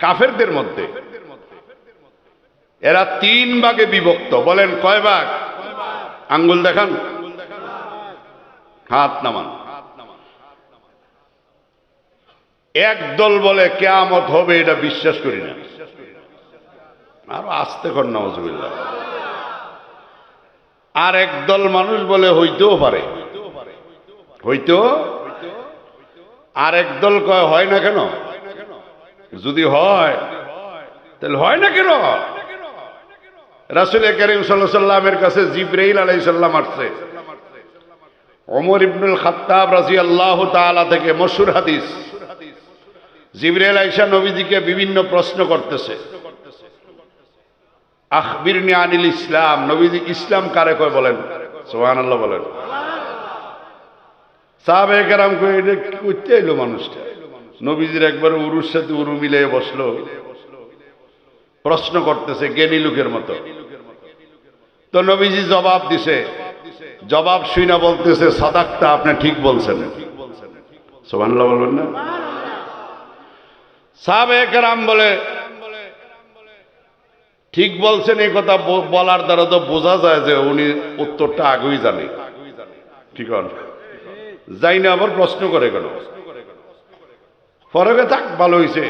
কাফেরদের মধ্যে। এরা তিন ভাগে বিভক্ত। বলেন কয় ভাগ? আঙ্গুল দেখান। হাত নামান। এক দল বলে, কেয়ামত হবে, এটা বিশ্বাস করি না। আরও আসতে কর নজবিল্লা আর একদল মানুষ বলে, হইতেও পারে। হইতো আর একদল কয়, হয় না কেন? যদি হয়, তাহলে হয় না কেন? রাসুল করিম সাল্লামের কাছে জিব্রাইল আলাই সাল্লাম আসছে। ওমর ইবনুল খাত্তাব রাজি আল্লাহ তালা থেকে মশুর হাদিস। জিব্রাইল আইসা নবীজিকে বিভিন্ন প্রশ্ন করতেছে। আখবিরনি আনিল ইসলাম। নবীজি ইসলাম কারে কয় বলেন? সোহান আল্লাহ বলেন। সাহাবে কেরাম কই এটা কি করতে এলো মানুষটা? নবীজির একবার উরুর সাথে উরু মিলে বসল। প্রশ্ন করতেছে, জ্ঞানী লোকের মতো। তো নবীজি জবাব দিছে, জবাব শুই না বলতেছে, সাদাকটা আপনি ঠিক বলছেন। সোহান্লাহ বলবেন না? সাহাবে কেরাম বলে, ঠিক বলছেন এই কথা বলার দ্বারা তো বোঝা যায় যে উনি উত্তরটা আগেই জানে। ঠিক যাই না, আবার প্রশ্ন করে কেন? ফরকে থাক, ভালো হয়েছে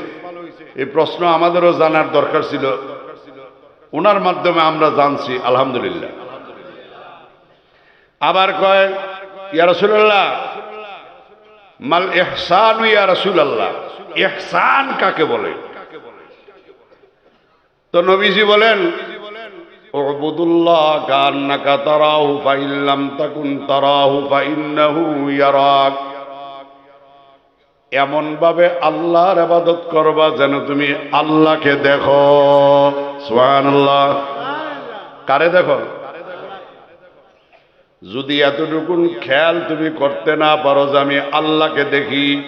এই প্রশ্ন আমাদেরও জানার দরকার ছিল। ওনার মাধ্যমে আমরা জানছি, আলহামদুলিল্লাহ। আবার কয়, ইয়া রসুল্লাহ মাল এহসান ইয়া রসুল্লাহ এহসান কাকে বলে? তো নবীজি বলেন, উবুদুল্লাহ কান্নাকা তারাহু ফাইল্লাম তাকুন তারাহু ফাইন্নাহু ইয়ারাক। এমন ভাবে আল্লাহর আবাদত করবা যেন তুমি আল্লাহকে দেখো। সুবহানাল্লাহ। কারে দেখো? যদি এতটুকুন খেয়াল তুমি করতে না পারো যে আমি আল্লাহকে দেখি,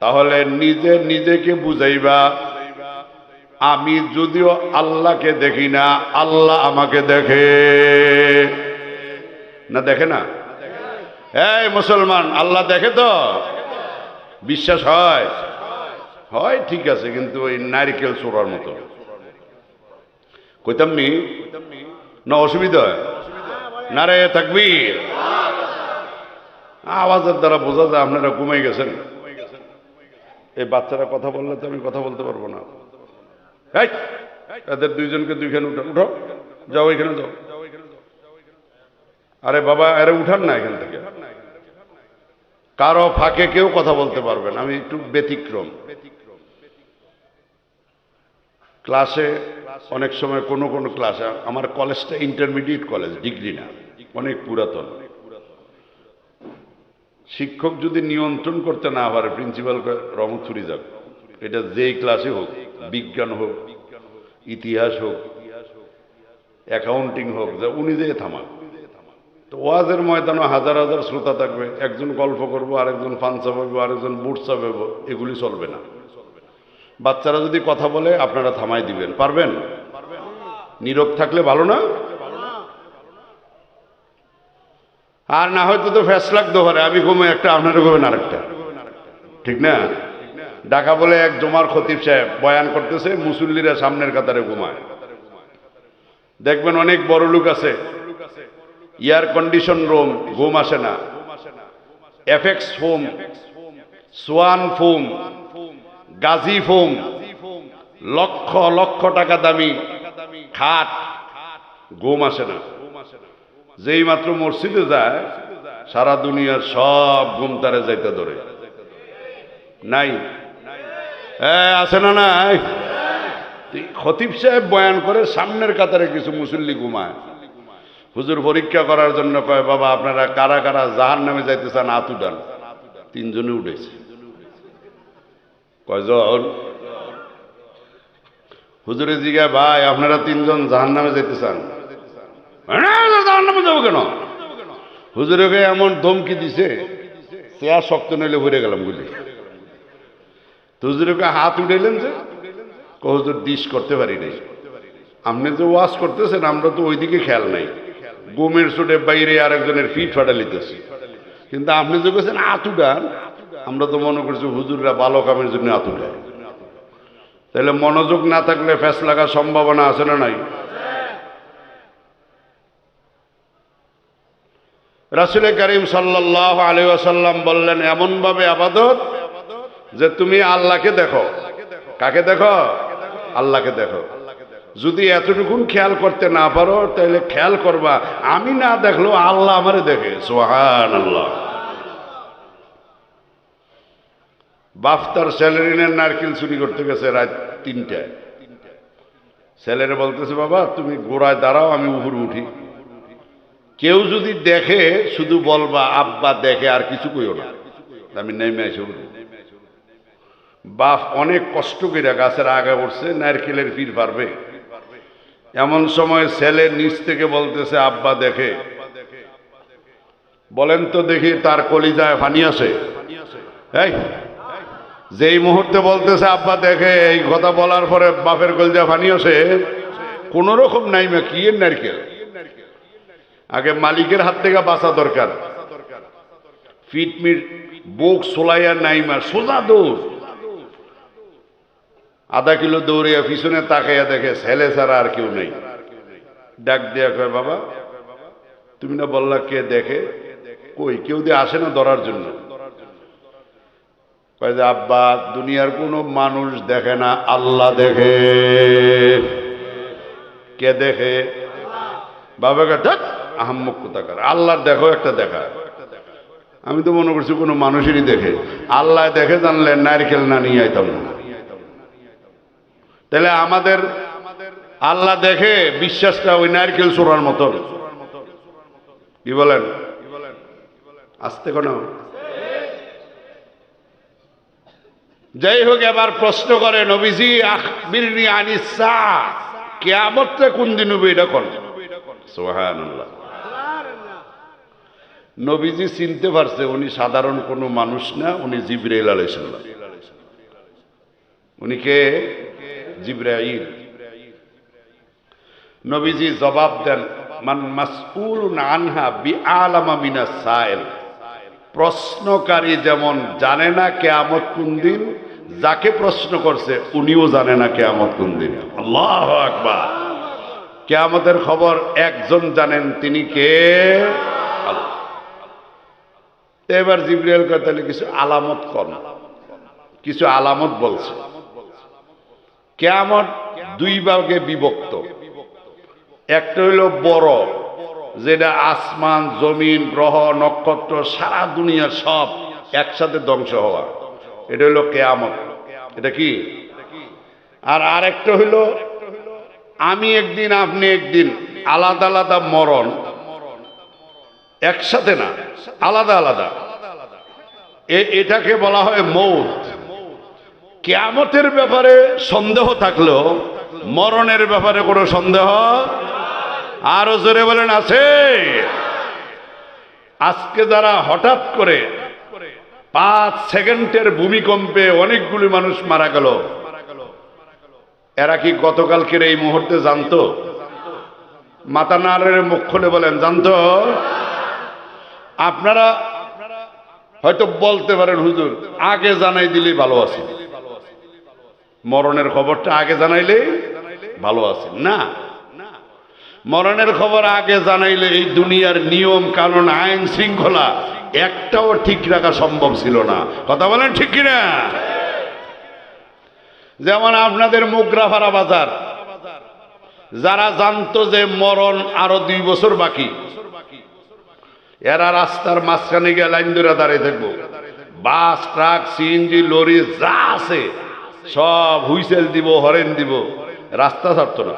তাহলে নিজে নিজেকে বুঝাইবা, আমি যদিও আল্লাহকে দেখি না, আল্লাহ আমাকে দেখে। না দেখে না? এই মুসলমান, আল্লাহ দেখে তো? বিশ্বাস হয়? হয়, ঠিক আছে, কিন্তু ওই নারিকেল চোরার মতো। কইতাম নি না, অসুবিধা না রে থাকবি আওয়াজের দ্বারা বোঝা যায় আপনারা ঘুমাই গেছেন। এই বাচ্চারা কথা বললে তো আমি কথা বলতে পারব না। এদের দুইজনকে দুইখানে উঠো উঠো। যাও এখানে যাও। আরে বাবা, আরে উঠান না এখান থেকে। কারও ফাঁকে কেউ কথা বলতে পারবেন আমি একটু ব্যতিক্রম। ক্লাসে অনেক সময় কোনো কোনো ক্লাসে, আমার কলেজটা ইন্টারমিডিয়েট কলেজ ডিগ্রি না, অনেক পুরাতন। শিক্ষক যদি নিয়ন্ত্রণ করতে না পারে প্রিন্সিপাল রমথুরি যাক। এটা যেই ক্লাসে হোক, বিজ্ঞান হোক, ইতিহাস হোক অ্যাকাউন্টিং হোক, যে উনি যে থামাক। তো ওয়াজের ময়দানে হাজার হাজার শ্রোতা থাকবে। একজন গল্প করব, আরেকজন ফান চাপাবো আরেকজন বুট চাপাবো এগুলি চলবে না। বাচ্চারা যদি কথা বলে, আপনারা থামাই দিবেন। পারবেন? নীরব থাকলে ভালো না? আর না হয়তো তো ফ্যাস লাগতে পারে আমি ঘুমে একটা, আপনারা ঘুমেন আরেকটা। ঠিক না? ডাকা বলে এক জমার খতিব সাহেব বয়ান করতেছে, মুসল্লিরা সামনের কাতারে ঘুমায়। দেখবেন অনেক বড় লোক আছে এয়ার কন্ডিশন রুম ঘুম আসে না। Effects foam Swan foam Gazi foam লক্ষ লক্ষ টাকা দামি খাট, ঘুম আসে না। যেই মাত্র মসজিদে যায়, সারা দুনিয়ার সব ঘুম তারে যাইতে ধরে। নাই। হ্যাঁ আছে না নাই? খতিব সাহেব বয়ান করে সামনের কাতারে কিছু মুসল্লি ঘুমায়। হুজুর পরীক্ষা করার জন্য কয়, বাবা, আপনারা কারা কারা জাহান নামে যাইতে চান আতু ডান তিনজনে উঠেছে। কয়জন? হুজুরে জিগা ভাই, আপনারা তিনজন জাহান নামে যেতে চান জাহান নামে যাব কেন? হুজুরকে এমন ধমকি দিছে, চেয়ার শক্ত নইলে ভরে গেলাম বুঝলি তো হুজুরকে হাত উঠাইলেন যে? হুজুর দিস করতে পারি নাই। আপনি যে ওয়াশ করতেছেন, আমরা তো ওইদিকে খেয়াল নাই। গোমের চোটে বাইরে আরেকজনের ফিট ফাটা লিতেছি। কিন্তু আপনি যে কেছেন আতুডান আমরা তো মনে করছি হুজুররা ভালো কামের জন্য আতুডায় তাহলে মনোযোগ না থাকলে ফ্যাস লাগার সম্ভাবনা আছে না নাই? রাসুল করিম সাল্লাহ আলী আসাল্লাম বললেন, এমনভাবে আবাদত যে তুমি আল্লাহকে দেখো। কাকে দেখো? আল্লাহকে দেখো। যদি এতটুকুন খেয়াল করতে না পারো তাহলে খেয়াল করবা, আমি না দেখল আল্লাহ আমারে দেখে সোহান আল্লাহ বাপ তার স্যালারিনের নারকেল চুরি করতে গেছে রাত তিনটায়। ছেলেরে বলতেছে, বাবা, তুমি গোড়ায় দাঁড়াও, আমি উপরে উঠি। কেউ যদি দেখে, শুধু বলবা, আব্বা, দেখে আর কিছু কইও না। আমি নেমে এসে বাপ অনেক কষ্ট করে গাছের আগে উঠছে নারকেলের ফির পারবে এমন সময় ছেলে নিচ থেকে বলতেছে, আব্বা দেখে। বলেন তো দেখি তার কলিজায় ফানি আছে। এই, যেই মুহূর্তে বলতেছে, আব্বা দেখে, এই কথা বলার পরে বাপের কলিজা ফানি আছে। কোন রকম নাই মা, কি নারকেল? আগে মালিকের হাত থেকে বাঁচা দরকার। ফিটমিট, বুক সোলাইয়া নাইমা সোজা দৌড়। আধা কিলো দৌড়িয়া পিছনে তাকাইয়া দেখে ছেলে ছাড়া আর কেউ নেই। ডাক দিয়া কয়, বাবা, তুমি না বললা কে দেখে? কই, কেউ দিয়ে আসে না ধরার জন্য? কয় যে, আব্বা, দুনিয়ার কোনো মানুষ দেখে না, আল্লাহ দেখে। কে দেখে? বাবাকে ডাক আহম্মক কোথাকার। আল্লাহর দেখো, একটা দেখা। আমি তো মনে করছি কোনো মানুষেরই দেখে। আল্লাহ দেখে জানলে নারকেল না নিয়ে আইতাম। না তাহলে আমাদের আল্লাহ দেখে বিশ্বাসটা ওই নারকেল চোরার মতন কি বলেন? আসতে কোনো। যাই হোক, এবার প্রশ্ন করে নবীজি, আখবিরনি আনিসা কেয়ামতটা কোন দিন হবে এটা কোন? নবীজি চিনতে পারছে, উনি সাধারণ কোনো মানুষ না, উনি জিব্রাইল আলাইসাল্লাম উনি কে? জিব্রাইল। নবীজি জবাব দেন, মান মাসউল আনহা বি আলামা মিনা সাইল। প্রশ্নকারী যেমন জানে না কেয়ামত কোন দিন, যাকে প্রশ্ন করছে উনিও জানে না কেয়ামত কোন দিন। আল্লাহ আকবার। কেয়ামতের খবর একজন জানেন, তিনি কে। এবার জিব্রিয়াল তাহলে কিছু আলামত কর কিছু আলামত বলছে। কেয়ামত দুই ভাগে বিভক্ত। একটা হইল বড়, যেটা আসমান, জমিন, গ্রহ, নক্ষত্র, সারা দুনিয়ার সব একসাথে ধ্বংস হওয়া। এটা হইল কেয়ামত। এটা কি? আর আরেকটা হইল, আমি একদিন, আপনি একদিন আলাদা আলাদা মরণ। একসাথে না, আলাদা আলাদা। এটাকে বলা হয় মৌত। কেয়ামতের ব্যাপারে সন্দেহ থাকলেও মরণের ব্যাপারে কোনো সন্দেহ? আরও জোরে বলেন, আছে। আজকে যারা হঠাৎ করে পাঁচ সেকেন্ডের ভূমিকম্পে অনেকগুলি মানুষ মারা গেল, এরা কি গতকালকের এই মুহূর্তে জানতো? মাতা নারের মুখ খুলে বলেন, জানতো? আপনারা হয়তো বলতে পারেন, হুজুর, আগে জানাই দিলেই ভালো আছে মরণের খবরটা আগে জানাইলে ভালো আছে। না। মরণের খবর আগে জানাইলে এই দুনিয়ার নিয়ম, কানুন, আইন শৃঙ্খলা একটাও ঠিক রাখা সম্ভব ছিল না। কথা বলেন ঠিক কিনা? যেমন আপনাদের মুগ্রাফারা বাজার, যারা জানতো যে মরণ আরও দুই বছর বাকি, এরা রাস্তার মাঝখানে গিয়ে লাইন ধরে দাঁড়িয়ে থাকব। বাস, ট্রাক, সিএনজি, লরি, যা আছে সব হুইসেল দিব, হরেন দিব। রাস্তা ছাড়তো না।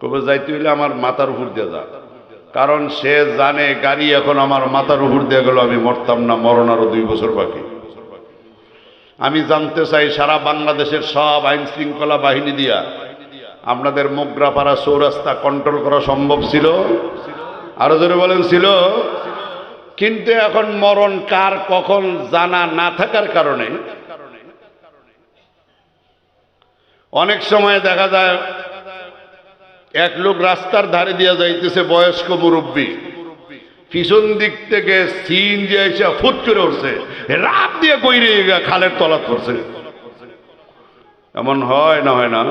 কবে যাইতে হইলে আমার মাথার উপর দিয়ে যা। কারণ সে জানে গাড়ি এখন আমার মাথার উপর দিয়ে গেল, আমি মরতাম না, মরণ আরও দুই বছর বাকি। আমি জানতে চাই, সারা বাংলাদেশের সব আইন শৃঙ্খলা বাহিনী দিয়া আপনাদের মোগরাপাড়া চৌরাস্তা কন্ট্রোল করা সম্ভব ছিল? আরও জোরে বলেন, ছিল। কিন্তু এখন মরণ কার কখন জানা না থাকার কারণে অনেক সময় দেখা যায়, এক লোক রাস্তার ধারে দিয়া যাইতেছে, বয়স্ক মুরব্বী। পিছন দিক থেকে সিন যে এসে ফুট করে উঠছে, রাত দিয়ে কইরে খালের তলাত করছে এমন হয় না হয় না?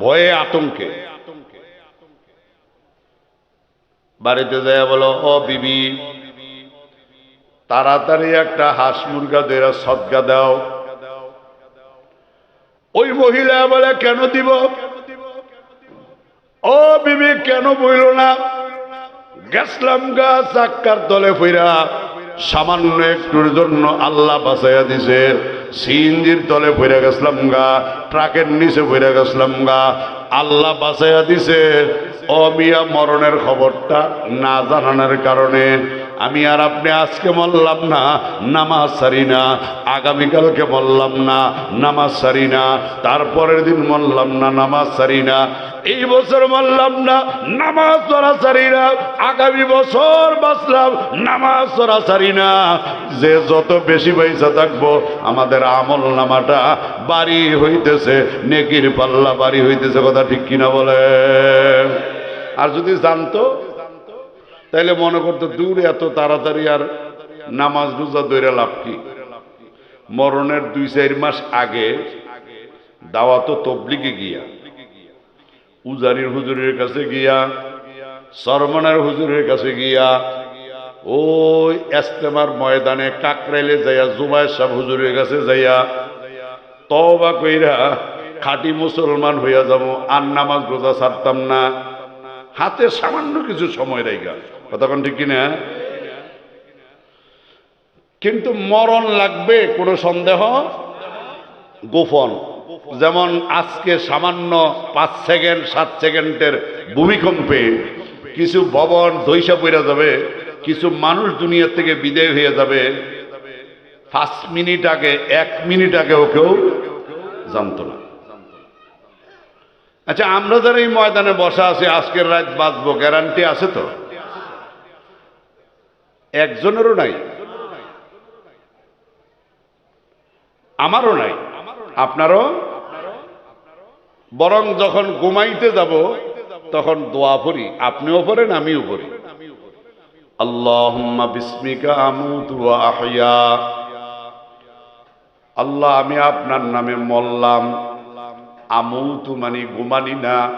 ভয়ে আতঙ্কে। বাড়িতে যায় বলো, ও বিবি, তাড়াতাড়ি একটা হাঁস মুরগা দেরা সদগা দাও। ওই মহিলা বলে কেন দিব? ও বিবি, কেন বইল না? গেছলাম গা, চাক্কার দলে ফিরা সামান্য একটুর জন্য আল্লাহ বাঁচাইয়া দিছে। সিএনজির তলে ফেরা গেছিলাম গা, ট্রাকের নিচে ফেরা গেছিলাম গা আল্লাহ বাঁচাইয়া দিছে অমিয়া মরণের খবরটা না জানানোর কারণে আমি আর আপনি আজকে মরলাম না, নামাজ সারি না, আগামীকালকে মরলাম না, নামাজ সারি না, তারপরের দিন মরলাম না, নামাজ সারি না। এই বছর মরলাম না, নামাজ পড়া সারি না, আগামী বছর বাঁচলাম, নামাজ পড়া সারি না। যে যত বেশি পয়সা থাকব, আমাদের আমল নামাটা বাড়ি হইতেছে, নেকির পাল্লা বাড়ি হইতেছে, কথা ঠিক কিনা বলে? আর যদি জানতো, তাইলে মনে করতো, দূর এত তাড়াতাড়ি আর নামাজ রোজা দৈরা লাভ কি? মরণের দুই চার মাস আগে দাওয়াত তবলিগে গিয়া উজারির হুজুরের কাছে গিয়া, সরমনার হুজুরের কাছে গিয়া, ওই এস্তেমার ময়দানে কাকরাইলে যাইয়া জুবাই সাহ হুজুরের কাছে যাইয়া তবা কইরা খাঁটি মুসলমান হইয়া যাব, আর নামাজ রোজা ছাড়তাম না। হাতে সামান্য কিছু সময় রেখা কতক্ষণ ঠিক কিনা? কিন্তু মরণ লাগবে, কোনো সন্দেহ? গোপন। যেমন আজকে সামান্য পাঁচ সেকেন্ড, সাত সেকেন্ডের ভূমিকম্পে কিছু ভবন ধৈসা পড়ে যাবে, কিছু মানুষ দুনিয়া থেকে বিদায় হয়ে যাবে। পাঁচ মিনিট আগে, এক মিনিট আগেও কেউ জানতো না। আচ্ছা আমরা যারা এই ময়দানে বসা আছি, আজকের রাত বাঁচবো, গ্যারান্টি আছে তো? একজনেরও নাই। আমারও নাই। আপনারও? বরং যখন ঘুমাইতে যাব, তখন দোয়া পড়ি। আপনিও পড়েন, আমিও পড়ি। আল্লাহুম্মা বিস্মিকা আমুতু ওয়া আহইয়া। আল্লাহ, আমি আপনার নামে মল্লাম আমুতু মানে ঘুমানি না।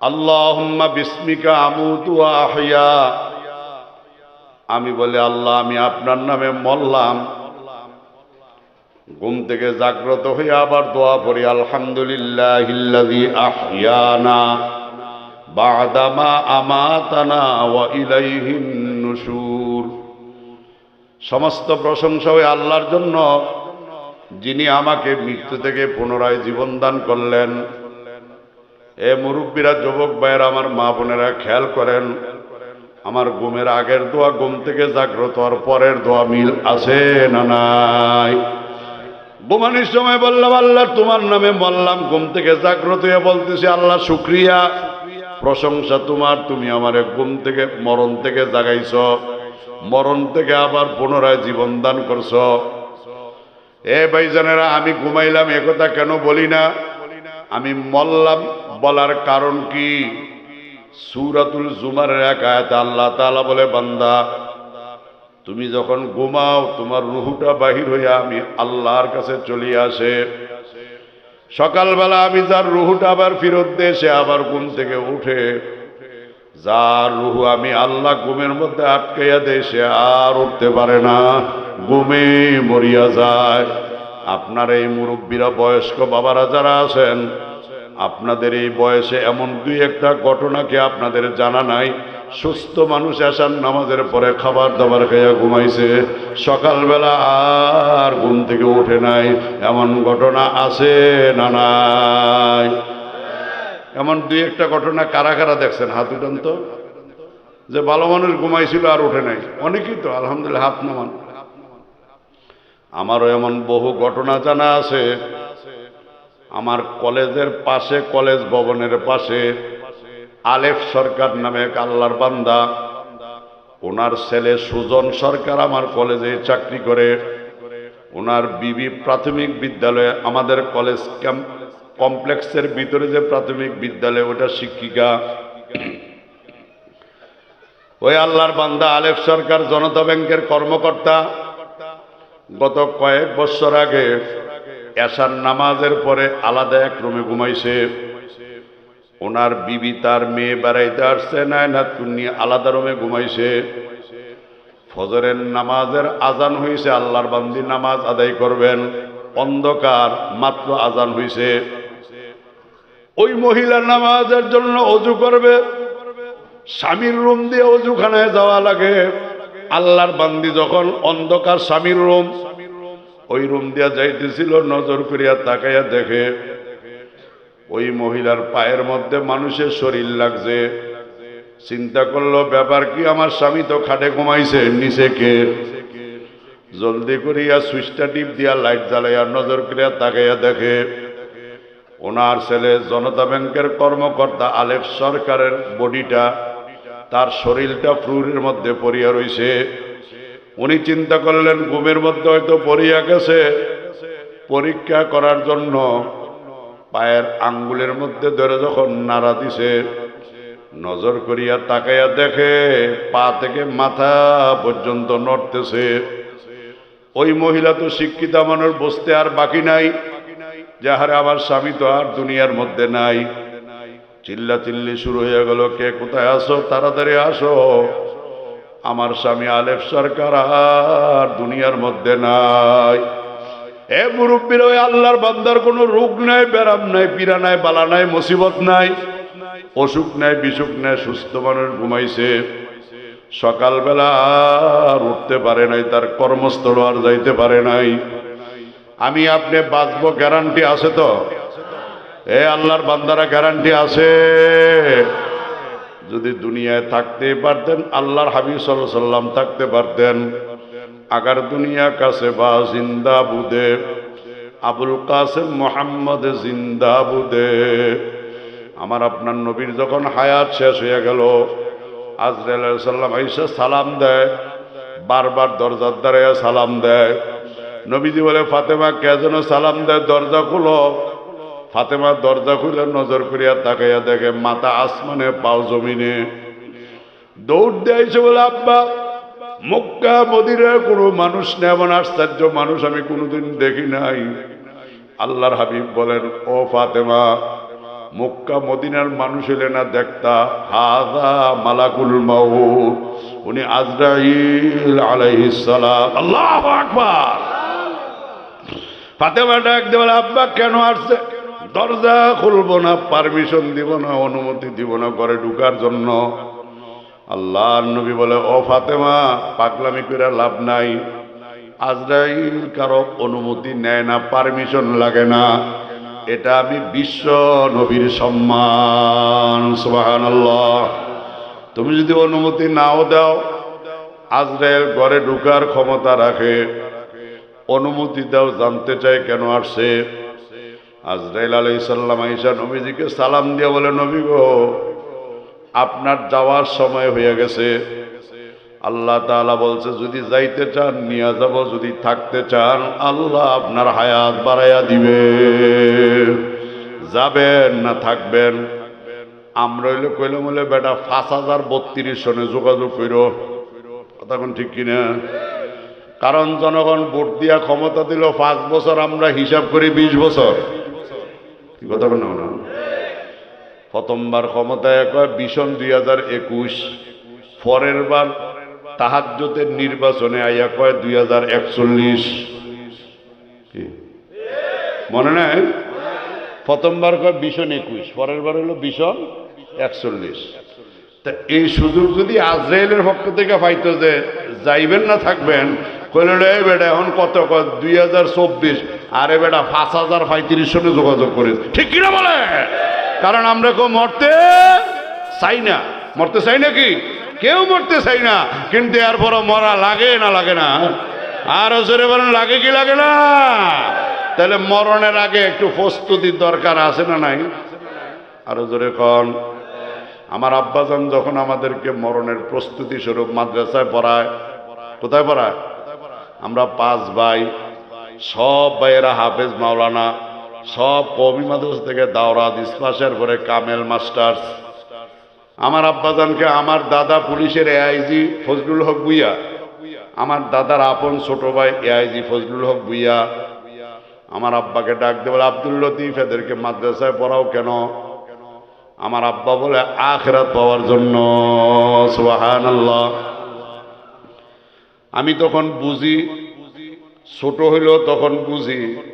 আল্লাহুম্মা বিস্মিকা আমুতু ওয়া আহইয়া। আমি বলে, আল্লাহ, আমি আপনার নামে মল্লাম ঘুম থেকে জাগ্রত হয়ে আবার দোয়া পড়ি আলহামদুলিল্লাহ আহিয়ানা বাদামা আমাতানা ওয়া নুশুর। সমস্ত প্রশংসা হয়ে আল্লাহর জন্য, যিনি আমাকে মৃত্যু থেকে পুনরায় জীবন দান করলেন। এ মুরব্বীরা, যুবক ভাইয়ের, আমার মা বোনেরা, খেয়াল করেন, আমার ঘুমের আগের দোয়া ঘুম থেকে জাগ্রত হওয়ার পরের দোয়া মিল আছে না নাই? ঘুমানির সময় বললাম, আল্লাহ, তোমার নামে বললাম, ঘুম থেকে জাগ্রত হয়ে বলতেছি, আল্লাহ, শুক্রিয়া। প্রশংসা তোমার, তুমি আমার ঘুম থেকে, মরণ থেকে জাগাইছ। মরণ থেকে আবার পুনরায় জীবন দান করছ। এ ভাই ভাইজানেরা, আমি ঘুমাইলাম একথা কেন বলি না? আমি মল্লাম বলার কারণ কি? সুরাতুল জুমার এক আয়াত আল্লাহ তাআলা বলে, বান্দা তুমি যখন ঘুমাও, তোমার রুহুটা বাহির হইয়া আমি আল্লাহর কাছে চলে আসে। সকালবেলা আমি যার রুহুটা আবার ফিরত দিয়ে সে আবার ঘুম থেকে উঠে। যার রুহু আমি আল্লাহ ঘুমের মধ্যে আটকাইয়া দেয় সে আর উঠতে পারে না। ঘুমে মরিয়া যায়। আপনার এই মুরব্বীরা বয়স্ক বাবারা যারা আছেন, আপনাদের এই বয়সে এমন দুই একটা ঘটনাকে আপনাদের জানা নাই? সুস্থ মানুষ আসার নামাজের পরে খাবার দাবার খাইয়া ঘুমাইছে। সকালবেলা আর ঘুম থেকে ওঠে নাই। এমন ঘটনা আছে না নাই? এমন দুই একটা ঘটনা কারা কারা দেখছেন? হাত উঠান তো। যে ভালো মানুষ ঘুমাইছিল আর উঠে নাই। অনেকেই তো, আলহামদুলিল্লাহ, হাত নামান। আমারও এমন বহু ঘটনা জানা আছে। আমার কলেজের পাশে, কলেজ ভবনের পাশে আলেফ সরকার নামে এক আল্লাহর বান্দা। ওনার ছেলে সুজন সরকার আমার কলেজে চাকরি করে। ওনার বিবি প্রাথমিক বিদ্যালয়ে আমাদের কলেজ ক্যাম্প কমপ্লেক্সের ভিতরে যে প্রাথমিক বিদ্যালয়, ওটা শিক্ষিকা। ওই আল্লাহর বান্দা আলেফ সরকার জনতা ব্যাংকের কর্মকর্তা। গত কয়েক বছর আগে এশার নামাজের পরে আলাদা এক রুমে ঘুমাইছে। ওনার বিবি তার মেয়ে বেড়াইতে আসছে না না তুমি আলাদা রুমে ঘুমাইছে। ফজরের নামাজের আজান হয়েছে আল্লাহর বান্দি নামাজ আদায় করবেন। অন্ধকার মাত্র আজান হয়েছে ওই মহিলা নামাজের জন্য অজু করবে। স্বামীর রুম দিয়ে অজুখানায় যাওয়া লাগে। আল্লাহর বান্দি যখন অন্ধকার স্বামীর রুম, ওই রুম দিয়া যাইতেছিল, নজর করিয়া তাকাইয়া দেখে ওই মহিলার পায়ের মধ্যে মানুষের শরীর লাগছে। চিন্তা করল, ব্যাপার কি? আমার স্বামী তো খাটে ঘুমাইছে, নিচে কে? জলদি করিয়া সুইচটা টিপ দিয়া লাইট জ্বালাইয়া নজর করিয়া তাকাইয়া দেখে, ওনার ছেলে জনতা ব্যাংকের কর্মকর্তা আলেফ সরকারের বডিটা, তার শরীরটা ফ্লুরের মধ্যে পড়িয়া রইছে। উনি চিন্তা করলেন, ঘুমের মধ্যে হয়তো পড়িয়া গেছে। পরীক্ষা করার জন্য পায়ের আঙ্গুলের মধ্যে ধরে যখন নাড়া দিছে, নজর করিয়া তাকাইয়া দেখে পা থেকে মাথা পর্যন্ত নড়তেছে। ওই মহিলা তো শিক্ষিতা মানুষ, বসতে আর বাকি নাই। যাহারে আমার স্বামী তো আর দুনিয়ার মধ্যে নাই। চিল্লা চিল্লি শুরু হয়ে গেল, কে কোথায় আসো তাড়াতাড়ি আসো। আমার স্বামী আলেফ সরকার আর দুনিয়ার মধ্যে নাই। এ মুরব্বীর, ওই আল্লাহর বান্দার কোনো রোগ নাই, ব্যারাম নাই, পীড়া নাই, বালা নাই, মুসিবত নাই। অসুখ নাই, বিসুখ নাই, সুস্থ মানুষ ঘুমাইছে। সকালবেলা আর উঠতে পারে নাই, তার কর্মস্থল আর যাইতে পারে নাই। আমি আপনি বাঁচবো গ্যারান্টি আছে তো? এ আল্লাহর বান্দারা গ্যারান্টি আছে। যদি দুনিয়ায় থাকতে পারতেন, আল্লাহর হাবিব সাল্লাহ সাল্লাম থাকতে পারতেন। আগার দুনিয়া কাছে বা জিন্দা বুদে আবুল কাসেম মোহাম্মদ জিন্দা বুদে আমার আপনার নবীর যখন হায়াত শেষ হয়ে গেল, আজরাইল সাল্লাম আইসা সালাম দেয়, বারবার দরজার দ্বারা সালাম দেয়। নবীজি বলে, ফাতেমা, কে যেন সালাম দেয়, দরজা খুলো। ফাতেমা দরজা খুলে নজর করিয়া তাকাইয়া দেখে, মাথা আসমানে, পাও জমিনে। দৌড় দেয়ছে বলে, আব্বা মক্কা মদিরার কোনো মানুষ নেই এমন আশ্চর্য মানুষ আমি কোনোদিন দেখি নাই। আল্লাহর হাবিব বলেন, ও ফাতেমা, মক্কা মদিনার মানুষ এলে না দেখতা? হাদা মালাকুল মাউত। উনি আজরাইল আলাইহিস সালাম। আল্লাহু আকবার। ফাতেমা ডাক দেওয়াল আব্বা, কেন আসছে? দরজা খুলবো না, পারমিশন দিব না, অনুমতি দিব না, ঘরে ঢুকার জন্য। আল্লাহ নবী বলে, ও ফাতেমা, পাগলামি করে লাভ নাই। আজরাইল কারও অনুমতি নেয় না পারমিশন লাগে না। এটা আমি বিশ্ব নবীর সম্মান সুবাহান তুমি যদি অনুমতি নাও দাও, আজরাইল ঘরে ঢুকার ক্ষমতা রাখে। অনুমতি দাও, জানতে চাই কেন আসছে। আজরাইল আলাই সাল্লাম আইসা নবীজিকে সালাম দিয়ে বলে, নবী গো আপনার যাওয়ার সময় হয়ে গেছে। আল্লাহ তাআলা বলছে, যদি যাইতে চান, নিয়ে যাব। যদি থাকতে চান, আল্লাহ আপনার হায়াত বাড়াইয়া দিবে। যাবেন না থাকবেন? আমরা হইলে কইলাম হলে বেটা, পাঁচ হাজার বত্রিশ সনে যোগাযোগ কইর। তখন ঠিক কিনা? কারণ জনগণ ভোট দিয়া ক্ষমতা দিল পাঁচ বছর আমরা হিসাব করি বিশ বছর। কথা বলে না? প্রথমবার ক্ষমতায় কয় ভীষণ দুই হাজার একুশ। পরের বার তাহাজ্যতের নির্বাচনে আইয়া কয় দুই হাজার একচল্লিশ। মনে নাই? প্রথমবার কয় ভীষণ একুশ, পরের বার হলো ভীষণ একচল্লিশ। তা এই সুযোগ যদি আজরাইলের পক্ষ থেকে পাইতো যে যাইবেন না থাকবেন কইল রে বেটা, এখন কত দুই হাজার চব্বিশ। আরে বেটা, পাঁচ হাজার পঁয়ত্রিশ সঙ্গে যোগাযোগ করে ঠিক কিনা বলে? কারণ আমরা কেউ মরতে চাই না। মরতে চাই নাকি? কেউ মরতে চাই না। কিন্তু এরপর মরা লাগে না লাগে না। আর জোরে বলেন, লাগে কি, লাগে না? তাহলে মরণের আগে একটু প্রস্তুতির দরকার আছে না নাই? আরও জোরে কন। আমার আব্বাজান যখন আমাদেরকে মরণের প্রস্তুতি স্বরূপ মাদ্রাসায় পড়ায়, কোথায় পড়ায়? আমরা পাঁচ ভাই, সব ভাইয়েরা হাফেজ মাওলানা। সব কবি মাদ্রাসা থেকে দাওরাত ইসপাসের পরে কামেল মাস্টার্স। আমার আব্বাজানকে আমার দাদা পুলিশের এআইজি ফজলুল হক বুইয়া আমার দাদার আপন ছোট ভাই এআইজি ফজলুল হক বুইয়া আমার আব্বাকে ডাক বলে, আব্দুল লতিফ, এদেরকে মাদ্রাসায় পড়াও কেন? আমার আব্বা বলে, আখরাত পাওয়ার জন্য। সুবাহান আল্লাহ আমি তখন বুঝি, ছোট হইলেও তখন বুঝি।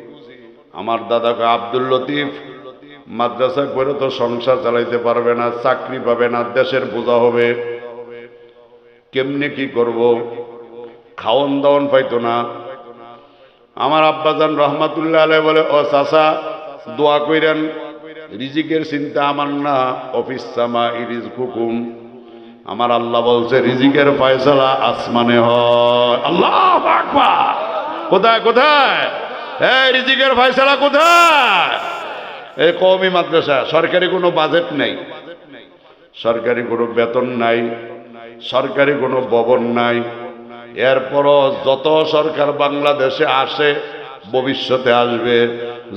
আমার দাদাকে আব্দুল লতিফ, মাদ্রাসা করে তো সংসার চালাইতে পারবে না, চাকরি পাবে না, দেশের বোঝা হবে। কেমনে কি করব? খাওয়ন দাওয়ন পাইতো না। আমার আব্বাজান রহমাতুল্লাহ আলাই বলে, ও চাষা দোয়া কইরেন, রিজিকের চিন্তা আমার না, অফিস সামা ইরিজ হুকুম আমার আল্লাহ বলছে, রিজিকের ফয়সালা আসমানে হয়। আল্লাহ কোথায় কোথায়? রিজিকের ফয়সালা কোথায়? এই কওমি মাদ্রাসা, সরকারি কোনো বাজেট নেই। সরকারি কোনো বেতন নাই, সরকারি কোনো ভবন নাই। এরপরও যত সরকার বাংলাদেশে আসে, ভবিষ্যতে আসবে।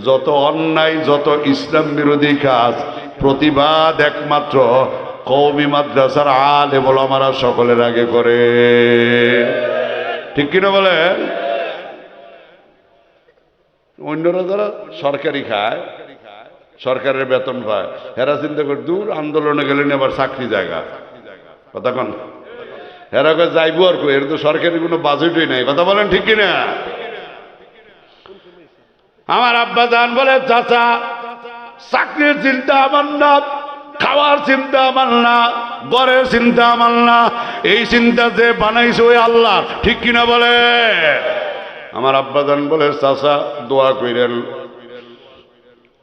যত অন্যায়, যত ইসলাম বিরোধী কাজ, প্রতিবাদ একমাত্র কৌমি মাদ্রাসার আলে বলামারা সকলের আগে করে। ঠিক কিনা বলে অন্যরা যারা সরকারি খায়, সরকারের বেতন পায়, হেরা চিন্তা করে দূর আন্দোলনে গেলেন আবার চাকরি জায়গা। কথা কন। হেরা করে যাইবো আর এর তো সরকারি কোনো বাজেটই নাই। কথা বলেন ঠিক কিনা? আমার আব্বা জান বলে, চাচা, চাকরির চিন্তা আমার না, খাওয়ার চিন্তা আমার না, ঘরের চিন্তা আমার না। এই চিন্তা যে বানাইছে ওই আল্লাহ, ঠিক কিনা বলে? আমার আব্বাজান বলে, চাচা, দোয়া কইরেন।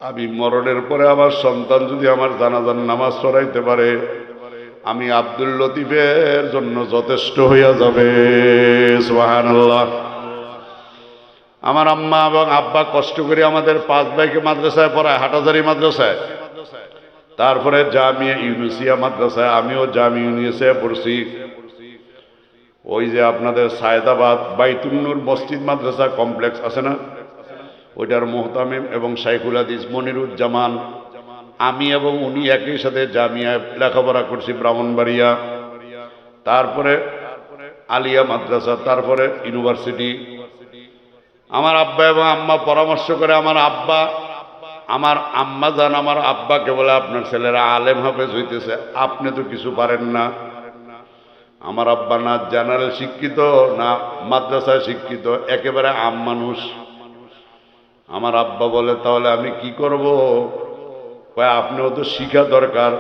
আমি মরণের পরে আমার সন্তান যদি আমার জানাজান নামাজ পড়াইতে পারে, আমি আব্দুল লতিফের জন্য যথেষ্ট হইয়া যাবে। আমার আম্মা এবং আব্বা কষ্ট করে আমাদের পাঁচ ভাইকে মাদ্রাসায় পড়ায়, হাটাজারি মাদ্রাসায়। তারপরে জামিয়া ইউনিসিয়া মাদ্রাসায়, আমিও জামি ইউনিসিয়া পড়ছি। ওই যে আপনাদের সায়দাবাদ বাইতুন্নুর মসজিদ মাদ্রাসা কমপ্লেক্স আছে না? ওইটার মোহতামিম এবং শাইখুল হাদিস মনিরুজ্জামান, আমি এবং উনি একই সাথে জামিয়ায় লেখাপড়া করছি ব্রাহ্মণবাড়িয়া। তারপরে আলিয়া মাদ্রাসা, তারপরে ইউনিভার্সিটি। আমার আব্বা এবং আম্মা পরামর্শ করে আমার আব্বা, আমার আম্মা যান আমার আব্বাকে বলে আপনার ছেলেরা আলেম হাফেজ হইতেছে, আপনি তো কিছু পারেন না। আমার আব্বা না জেনারেল শিক্ষিত, না মাদ্রাসায় শিক্ষিত, একেবারে আম মানুষ। আমার আব্বা বলে, তাহলে আমি কি করব? কয়, আপনিও তো শিখা দরকার।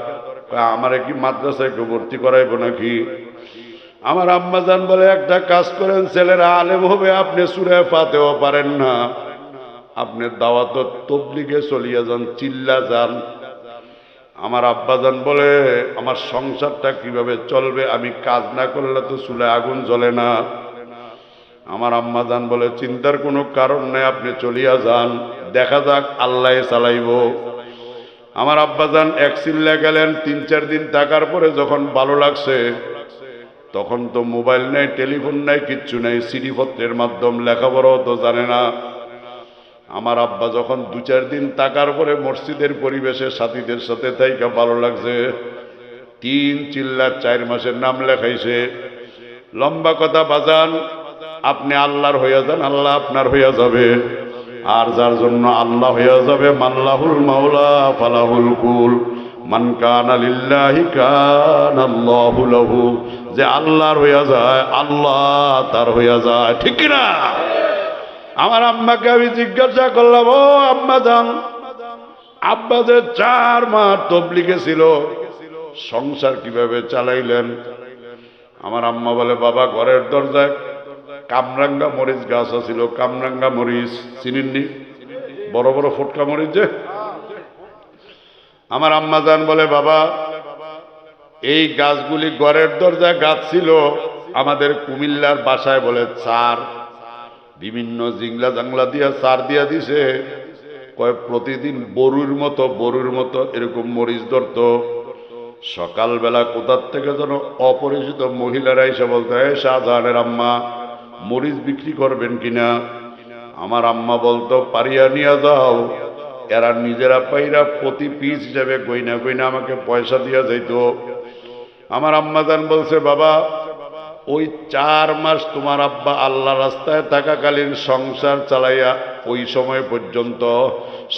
কয়, আমার কি মাদ্রাসায় একটু ভর্তি করাইব নাকি? আমার আম্মা যান বলে, একটা কাজ করেন, ছেলেরা আলেম হবে, আপনি সুরে পাতেও পারেন না। আপনি দাওয়াত তবলিগে চলিয়া যান, চিল্লা যান। আমার আব্বাজান বলে, আমার সংসারটা কীভাবে চলবে? আমি কাজ না করলে তো চুলে আগুন জ্বলে না। আমার আম্মাজান বলে, চিন্তার কোনো কারণ নেই, আপনি চলিয়া যান। দেখা যাক, আল্লাহ চালাইব। আমার আব্বাজান এক চিল্লা গেলেন, তিন চার দিন থাকার পরে যখন ভালো লাগছে, তখন তো মোবাইল নেই, টেলিফোন নাই, কিচ্ছু নেই, সিডিপত্রের মাধ্যম, লেখাপড়াও তো জানে না। আমার আব্বা যখন দু চার দিন তাকার পরে মসজিদের পরিবেশে সাথীদের সাথে থাইকা ভালো লাগছে। তিন চিল্লার চার মাসের নাম লেখাইছে। লম্বা কথা, বাজান, আপনি আল্লাহর হইয়া যান, আল্লাহ আপনার হইয়া যাবে। আর যার জন্য আল্লাহ হইয়া যাবে, মাল্লাহুল মাওলা ফালাহুল কুল। মান কানা লিল্লাহি কানা আল্লাহু লাহু। যে আল্লাহর হইয়া যায়, আল্লাহ তার হইয়া যায়। ঠিক না আমার আম্মাকে আমি জিজ্ঞাসা করলাম, ও আম্মা যান আব্বা যে চার মাস তবলিগে ছিল, সংসার কীভাবে চালাইলেন? আমার আম্মা বলে, বাবা, ঘরের দরজায় কামরাঙ্গা মরিচ গাছ ছিল কামরাঙ্গা মরিচ, চিনিননি? বড় বড় ফটকা মরিচ যে? আমার আম্মা যান বলে, বাবা, এই গাছগুলি ঘরের দরজায় গাছ ছিল, আমাদের কুমিল্লার বাসায় বলে, চার বিভিন্ন জিংলা জাংলা দিয়া সার দিয়া দিছে। কয়, প্রতিদিন বরুর মতো বরুর মতো এরকম মরিচ ধরত। সকালবেলা কোথার থেকে যেন অপরিচিত মহিলারা এসে বলতে শাহজাহানের আম্মা, মরিচ বিক্রি করবেন কিনা? আমার আম্মা বলতো, পারিয়া নিয়ে যাও। এরা নিজেরা পাইরা প্রতি পিস হিসাবে গইনা গইনা আমাকে পয়সা দিয়া যাইত। আমার আম্মাজান বলছে, বাবা ওই চার মাস তোমার আব্বা আল্লাহ রাস্তায় থাকাকালীন সংসার চালাইয়া ওই সময় পর্যন্ত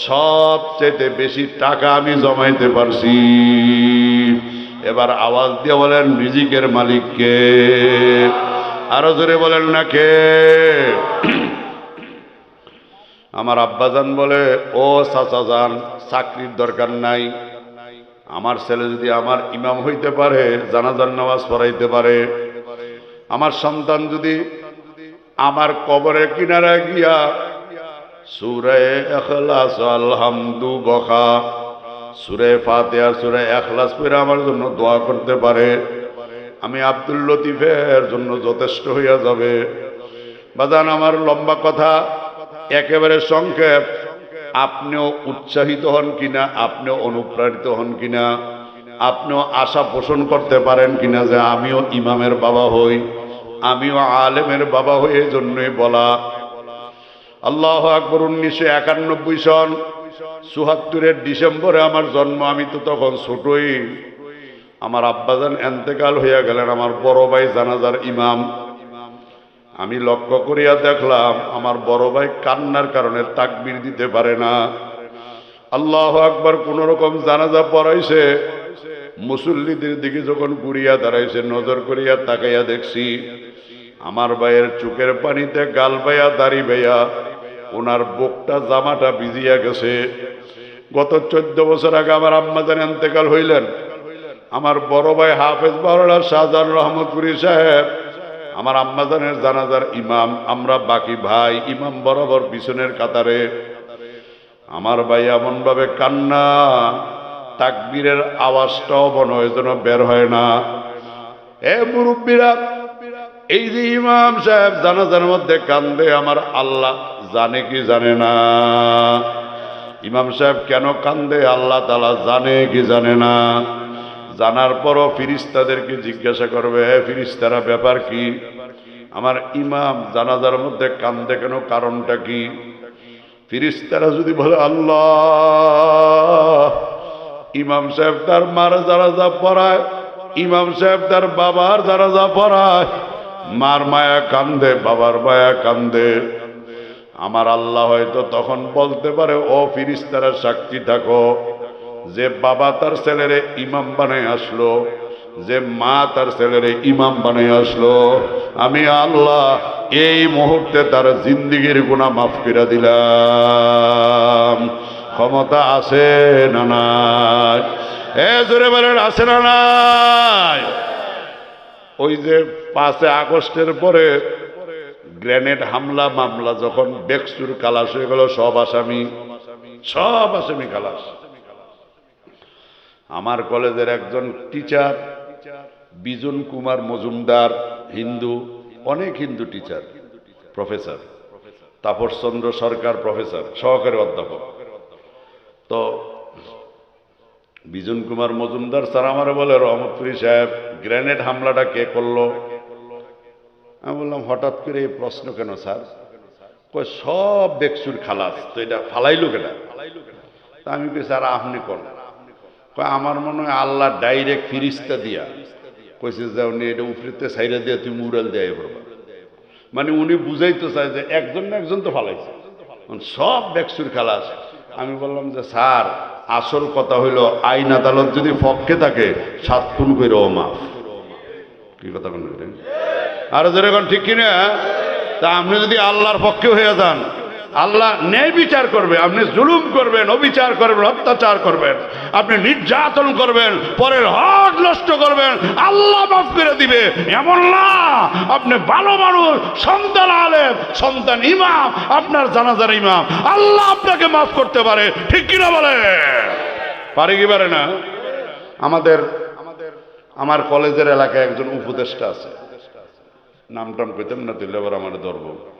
সবচেয়ে বেশি টাকা আমি জমাইতে পারছি। এবার আওয়াজ দিয়ে বলেন, রিজিকের মালিককে আরও জোরে বলেন, না কে? আমার আব্বাজান বলে, ও চাচাজান চাকরির দরকার নাই। আমার ছেলে যদি আমার ইমাম হইতে পারে, জানাজার নামাজ পড়াইতে পারে আমার সন্তান যদি আমার কবরের কিনারায় গিয়া সুরে এখলাস আলহামদু বখা, সুরে ফাতেহা, সুরে এখলাস পড়ে আমার জন্য দোয়া করতে পারে, আমি আব্দুল লতিফের জন্য যথেষ্ট হইয়া যাবে। বাজান, আমার লম্বা কথা, একেবারে সংক্ষেপ, আপনিও উৎসাহিত হন কিনা, আপনিও অনুপ্রাণিত হন কিনা, আপনিও আশা পোষণ করতে পারেন কিনা যে আমিও ইমামের বাবা হই। আমিও আলেমের বাবা হয়ে জন্যই বলা। আল্লাহ আকবর উনিশশো একানব্বই সন চুহাত্তরের ডিসেম্বরে আমার জন্ম, আমি তো তখন ছোটই। আমার আব্বাজান এন্তেকাল হইয়া গেলেন, আমার বড় ভাই জানাজার ইমাম। আমি লক্ষ্য করিয়া দেখলাম, আমার বড় ভাই কান্নার কারণে তাকবির দিতে পারে না। আল্লাহ আকবার কোন রকম জানাজা পড়াইছে মুসল্লিদের দিকে যখন ঘুরিয়া দাঁড়াইছে, নজর করিয়া তাকাইয়া দেখছি, আমার ভাইয়ের চোখের পানিতে গাল বাইয়া দাড়ি বাইয়া ওনার বুকটা, জামাটা ভিজিয়া গেছে। গত চোদ্দ বছর আগে আমার আম্মাজান এন্তেকাল হইলেন। আমার বড় ভাই হাফেজ বারোলা শাহজাহান রহমতপুরি সাহেব, আমার আম্মাজানের জানাজার ইমাম, আমরা বাকি ভাই, ইমাম বরাবর পিছনের কাতারে। আমার ভাই এমনভাবে কান্না তাকবীরের আওয়াজটাও মনে হয় যেন বের হয় না। এ মুরব্বীরা, এই যে ইমাম সাহেব জানাজার মধ্যে কান্দে, আমার আল্লাহ জানে কি জানে না। ইমাম সাহেব কেন কান্দে? আল্লাহ তালা জানে কি জানে না। জানার পরও ফিরিস্তাদেরকে জিজ্ঞাসা করবে হে ফিরিস্তারা, ব্যাপার কি? আমার ইমাম জানাজার মধ্যে কান্দে কেন? কারণটা কি? ফিরিস্তারা যদি বলে, আল্লাহ ইমাম সাহেব তার মার জানাজা পড়ায়, ইমাম সাহেব তার বাবার জানাজা পড়ায়। মার মায়া কান্দে, বাবার মায়া কান্দে। আমার আল্লাহ হয়তো তখন বলতে পারে, ও ফিরিস্তারা, সাক্ষী থাকো। যে বাবা তার ছেলেরে ইমাম বানাই আসলো, যে মা তার ছেলেরে ইমাম বানাই আসলো। আমি আল্লাহ এই মুহূর্তে তার জিন্দিগির গুণা মাফ করে দিলাম। ক্ষমতা আছে না নাই? এ জোরে বলেন, আছে না নাই? ওই যে পাঁচে আগস্টের পরে গ্রেনেড হামলা মামলা যখন বেকসুর কালাস হয়ে গেল, সব আসামি সব আসামি খালাস। আমার কলেজের একজন টিচার, বিজন কুমার মজুমদার, হিন্দু, অনেক Hindu teacher, professor. Tapas Chandra Sarkar professor, সহকারী অধ্যাপক। তো বিজন কুমার মজুমদার স্যার আমার বলে রহমতপুরি সাহেব, গ্রেনেড হামলাটা কে করল? আমি বললাম, হঠাৎ করে এই প্রশ্ন কেন, স্যার? কই সব বেকসুর খালাস, তো এটা ফালাইলো কেটা তা আমি কই, স্যার, আপনি কোন কয়, আমার মনে হয় আল্লাহ ডাইরেক্ট ফিরিস্তা দিয়া কইছে যে, উনি এটা উফরিতে সাইডে দিয়ে তুমি উড়াল দেয় পড়বা মানে উনি বুঝাইতে চায় যে, একজন না একজন তো ফালাইছে। সব বেকসুর খালাস। আমি বললাম যে, স্যার, আসল কথা হইল, আইন আদালত যদি পক্ষে থাকে, সাত খুন করে ও মাফ। কি কথা বলেন আর যেরকম ঠিক কিনা? তা আপনি যদি আল্লাহর পক্ষে হয়ে যান আল্লাহ ন্যায় বিচার করবে আপনি জুলুম করবেন, অবিচার করবেন, অত্যাচার করবেন, আপনি নির্যাতন করবেন, পরের হক নষ্ট করবেন, আল্লাহ মাফ করে দিবে। এমন না, আপনি ভালো মানুষ, সন্তান আলেম, সন্তান ইমাম, আপনার জানাজার ইমাম, আল্লাহ আপনাকে মাফ করতে পারে, ঠিক কিনা বলে? পারে কি পারে না? আমাদের আমাদের আমার কলেজের এলাকায় একজন উপদেষ্টা আছে। নাম টাম কইতাম না তুলে আবার আমার ধরব।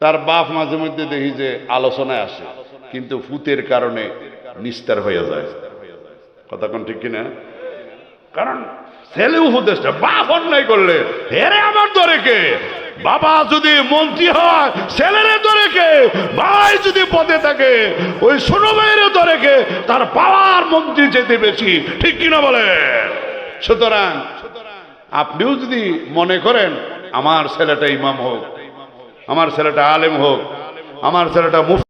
তার বাপ মাঝে মধ্যে দেখি যে আলোচনায় আসে, কিন্তু ফুতের কারণে নিস্তার হয়ে যায়। কথা কোন ঠিক কিনা? কারণ ছেলে উপদেশটা বাপ অন্যায় করলে হেরে আমার ধরে কে? বাবা যদি মন্ত্রী হয়, ছেলেরে ধরে কে? ভাই যদি পদে থাকে, ওই ছোট ভাইয়ের ধরে কে? তার পাওয়ার মন্ত্রী যেতে বেশি, ঠিক কিনা বলে? সুতরাং আপনিও যদি মনে করেন, আমার ছেলেটা ইমাম হোক আমার ছেলেটা আলেম হোক আমার ছেলেটা মুফ